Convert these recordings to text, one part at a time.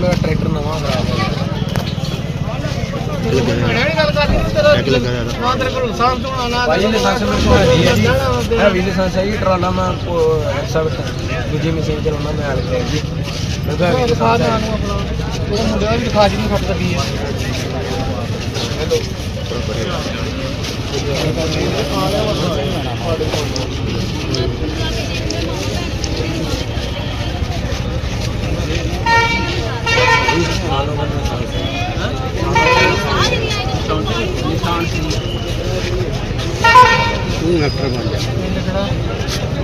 ਮੇਰਾ ਟਰੈਕਟਰ ਨਵਾਂ ਖਰਾਬ ਹੋ ਗਿਆ ਭਾਈ ਲਾਇਸੈਂਸ ਮੇਰੇ ਕੋਲ ਹੈ ਨਹੀਂ ਹੈ ਜੀ। ਹੈਵੀ ਲਾਇਸੈਂਸ ਹੈ ਜੀ ਟਰਾਲਾ ਮੈਂ ਐਕਸੈਪਟ ਦੂਜੀ ਮਸ਼ੀਨ ਚਲਾਉਣਾ ਮੈਂ ਆਲ ਕੇ ਜੀ। ਮੇਰੇ ਕੋਲ ਹੈਵੀ ਲਾਇਸੈਂਸ ਹੈ ਉਹ ਮੁੰਡਿਆਂ ਵੀ ਦਿਖਾ ਜੀ ਨੂੰ ਫਟ ਹੈ ਤੂੰ ਐਕਟਰ ਬਣ ਜਾ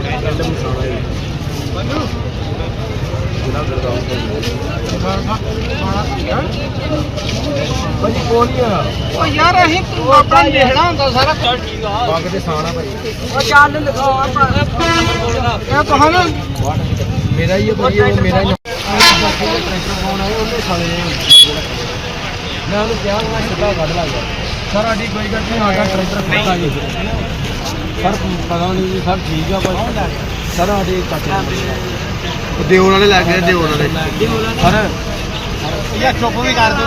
ਭਾਜੀ ਕੋਲ ਨਹੀਂ ਆ ਉਹ ਯਾਰ ਅਸੀਂ ਆਪਣਾ ਲਿਖਣਾ ਹੁੰਦਾ ਸਾਰਾ ਚੱਲ ਠੀਕ ਆ ਪੱਗ ਤੇ ਸਾਣਾ ਭਾਈ ਉਹ ਚੱਲ ਲਿਖਾਓ ਆਪਾਂ ਇਹ ਕਹਾਂ ਮੇਰਾ ਹੀ ਹੈ ਭਾਈ ਉਹ ਮੇਰਾ ਹੀ ਟਰੈਕਟਰ ਪਾਉਣ ਉਹਨੇ ਸਾਲੇ ਨੇ ਮੈਂ ਉਹਨੂੰ ਕਿਹਾ ਮੈਂ ਸਿੱਧਾ ਕੱਢ ਲਾਂਗਾ ਸਰ ਸਾਡੀ ਕੋਈ ਗੱਲ ਨਹੀਂ ਸਾਡਾ ਟਰੈਕਟਰ ਖੜਾ ਜੀ। ਸਰ ਪਤਾ ਨਹੀਂ ਜੀ ਸਰ ਠੀਕ ਆ ਬਸ ਸਰ ਸਾਡੇ ਚਾਚੇ ਉਹ ਦਿਓਰ ਵਾਲੇ ਲੱਗ ਗਏ ਦਿਓਰ ਵਾਲੇ। ਸਰ। ਯਾ ਚੁੱਪ ਵੀ ਕਰ ਦੋ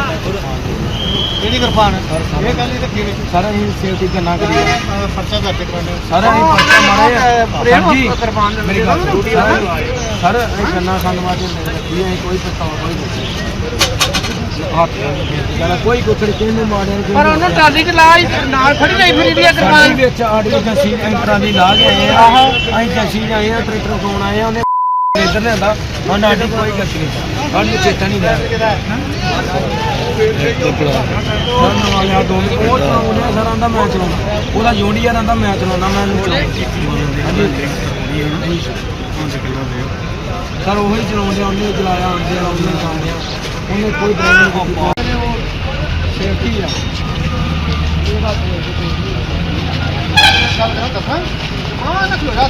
ਇਹਦੀ ਕਿਰਪਾਨ? ਇਹ ਗੱਲ ਨਹੀਂ ਰੱਖੀ ਵਿੱਚ। ਸਰ ਅਸੀਂ ਸੇਫਟੀ ਕਰਨਾ ਕਰੀਏ। ਖਰਚਾ ਕਰਦੇ ਕਰਾਂਗੇ ਸਰ ਅਸੀਂ ਪਰਚਾ ਮਾਰੇ ਪ੍ਰੇਮ ਜੀ ਕਿਰਪਾਨ ਦੇ ਮੇਰੀ ਗੱਲ ਸਰ। ਸਰ ਅਸੀਂ ਕੰਨਾ ਸਾਨੂੰ ਮਾਜੇ ਨਹੀਂ ਅਸੀਂ ਕੋਈ ਪਛਤਾਵਾ ਕੋਈ ਨਹੀਂ ਕੋਈ ਕੁਛੜ ਕਿਹਨੂੰ ਮਾਰਿਆ ਪਰ ਉਹਨੂੰ ਟਰਾਲੀ ਚ ਲਾ ਨਾਲ ਖੜੀ ਰਹੀ ਫਿਰੀ ਦੀ ਕਿਰਪਾਨ। ਵਿੱਚ ਆਡੀ ਜੱਸੀ ਐਂਟਰਾਂ ਦੀ ਲਾ ਕੇ ਆਏ ਆ। ਅਸੀਂ ਜੱਸੀ ਆਏ ਆ ਟਰੈਕਟਰ ਕੋਣ ਆਏ ਆ ਉਹਨੇ ਇੱਧਰ ਲਿਆਂਦਾ। ਹੁਣ ਸਾਡੀ ਕੋਈ ਗਲਤੀ ਨਹੀਂ ਸਾਨੂੰ ਚੇਤਾ ਨਹੀਂ ਰਿਹਾ ਸਾਨੂੰ ਵਾਲਿਆ ਦੋ ਉਹ ਚਲਾਉਂਦੇ ਸਰ ਆਂਦਾ ਮੈਂ ਚਲਾਉਣਾ ਉਹਦਾ ਜੋਂਡੀਆ ਆਂਦਾ ਮੈਂ ਚਲਾਉਣਾ ਮੈਂ ਚਲਾਉਣਾ ਹਾਂਜੀ। ਸਰ ਉਹੀ ਚਲਾਉਂਦੇ ਉਹਨੇ ਚਲਾਇਆ ਆਉਂਦੇ ਆ। ਉਹਨੇ ਚਲਾਉਂਦੇ ਆ ਉਹਨੇ ਕੋਈ ਡਰਾਈਵਰ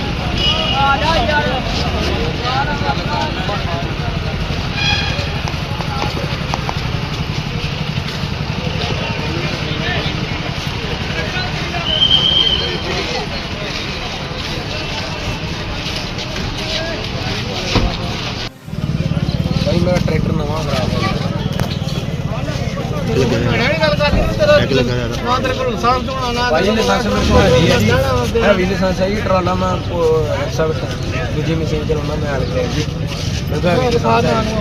ਭਾਈ ਮੇਰਾ ਟਰੈਕਟਰ ਨਵਾਂ ਖਰਾਬ ਹੋ ਗਿਆ। ਇਹਨੇ ਲਾਇਸੈਂਸ ਮੇਰੇ ਕੋਲ ਹੈ ਹੈ ਜੀ ਹੈਵੀ ਲਾਇਸੈਂਸ ਹੈ ਟਰਾਲਾ ਮੈਂ ਐਕਸੈਪਟ ਦੂਜੀ ਮਸ਼ੀਨ ਚਲਾਉਣਾ ਮੈਂ ਆਲ ਕੇ ਜੀ ਮੇਰੇ ਕੋਲ ਹੈਵੀ ਲਾਇਸੈਂਸ ਹੈ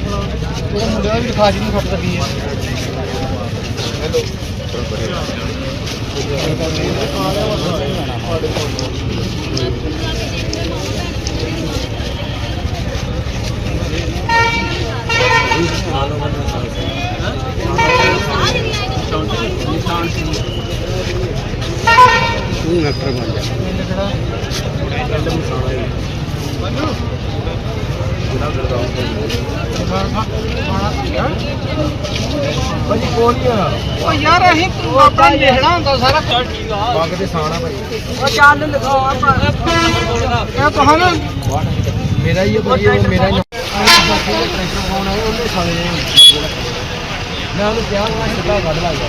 ਫਟ ਹੈ ਤੂੰ ਐਕਟਰ ਬਣ ਜਾ। ਭਾਜੀ ਕੋਲ ਨਹੀਂ ਆ ਉਹ ਯਾਰ ਅਸੀਂ ਤੂੰ ਆਪਣਾ ਲਿਖਣਾ ਹੁੰਦਾ ਸਾਰਾ। ਠੀਕ ਆ ਪੱਗ ਤੇ ਸਾਣਾ ਭਾਈ। ਉਹ ਚੱਲ ਲਿਖਾਓ ਆਪਾਂ ਇਹ ਕਹਾਂ ਮੇਰਾ ਹੀ ਹੈ ਉਹ ਮੇਰਾ ਹੀ ਮੈਂ ਉਹਨੂੰ ਕਿਹਾ ਮੈਂ ਸਿੱਧਾ ਕੱਢ ਲਾਂਗਾ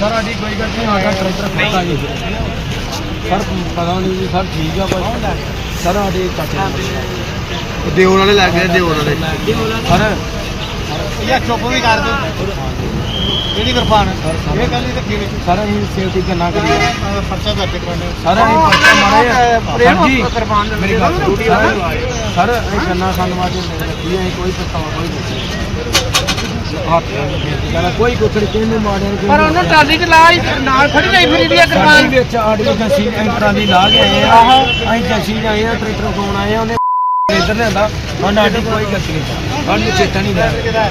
ਸਰ ਸਾਡੀ ਕੋਈ ਗੱਲ ਨਹੀਂ ਸਾਡਾ ਟਰੈਕਟਰ ਖੜਾ ਜੀ ਸਰ ਪਤਾ ਨਹੀਂ ਜੀ ਸਰ ਠੀਕ ਆ ਬਸ ਸਰ ਸਾਡੇ ਚਾਚੇ ਉਹ ਦਿਓਰ ਵਾਲੇ ਲੱਗ ਗਏ ਦਿਓਰ ਵਾਲੇ। ਸਰ ਯਾ ਚੁੱਪ ਵੀ ਕਰ ਦੋ ਇਹਦੀ ਕਿਰਪਾਨ ਇਹ ਗੱਲ ਨਹੀਂ ਰੱਖੀ ਵਿੱਚ ਸਰ ਅਸੀਂ ਸੇਫਟੀ ਕਰਨਾ ਕਰੀਏ ਖਰਚਾ ਕਰਦੇ ਕਰਾਂਗੇ ਸਰ ਅਸੀਂ ਪਰਚਾ ਮਾਰੇ ਪ੍ਰੇਮ ਸਰ ਜੀ ਕਿਰਪਾਨ ਦੇ ਮੇਰੀ ਗੱਲ ਡਿਊਟੀ ਸਰ। ਸਰ ਅਸੀਂ ਕੰਨਾ ਸਾਨੂੰ ਮਾਜੇ ਨਹੀਂ ਅਸੀਂ ਕੋਈ ਪਛਤਾਵਾ ਕੋਈ ਨਹੀਂ। ਕੋਈ ਕੁਛੜ ਕਿਹਨੂੰ ਮਾਰਿਆ ਪਰ ਉਹਨੂੰ ਟਰਾਲੀ ਚ ਲਾ ਨਾਲ ਖੜੀ ਰਹੀ ਫਿਰੀ ਦੀ ਸਾਡੀ ਕਿਰਪਾਨ। ਵਿੱਚ ਆਡੀ ਜੱਸੀ ਐਂਟਰਾਂ ਦੀ ਲਾ ਕੇ ਆਏ ਆ ਅਸੀਂ ਜੱਸੀ ਆਏ ਆ ਟਰੈਕਟਰ ਕੋਣ ਆਏ ਆ ਉਹਨੇ ਇੱਧਰ ਲਿਆਂਦਾ ਹੁਣ ਸਾਡੀ ਕੋਈ ਗਲਤੀ ਨਹੀਂ। ਸਾਨੂੰ ਚੇਤਾ ਨਹੀਂ ਰਿਹਾ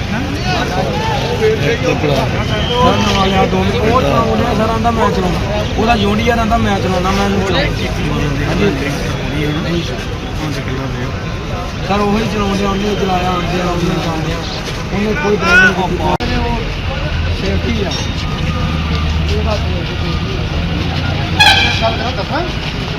ਸਾਨੂੰ ਵਾਲਿਆ ਦੋ ਉਹ ਚਲਾਉਂਦੇ ਆ ਸਰ ਆਂਦਾ ਮੈਂ ਚਲਾਉਣਾ ਉਹਦਾ ਜੋਂਡੀਆ ਆਂਦਾ ਮੈਂ ਚਲਾਉਣਾ ਮੈਂ ਹਾਂਜੀ ਸਰ ਉਹੀ ਚਲਾਉਂਦੇ ਆ ਉਹਨੇ ਚਲਾਇਆ ਆਉਂਦੇ ਆ ਉਹਨੇ ਚਲਾਉਂਦੇ ਆ। ਉਹਨੇ ਕੋਈ ਡਰਾਈਵਰ ਕੋਲ ਸੇਫਟੀ ਆ। ਚੱਲ ਕਰਾਂ ਦੱਸਾਂ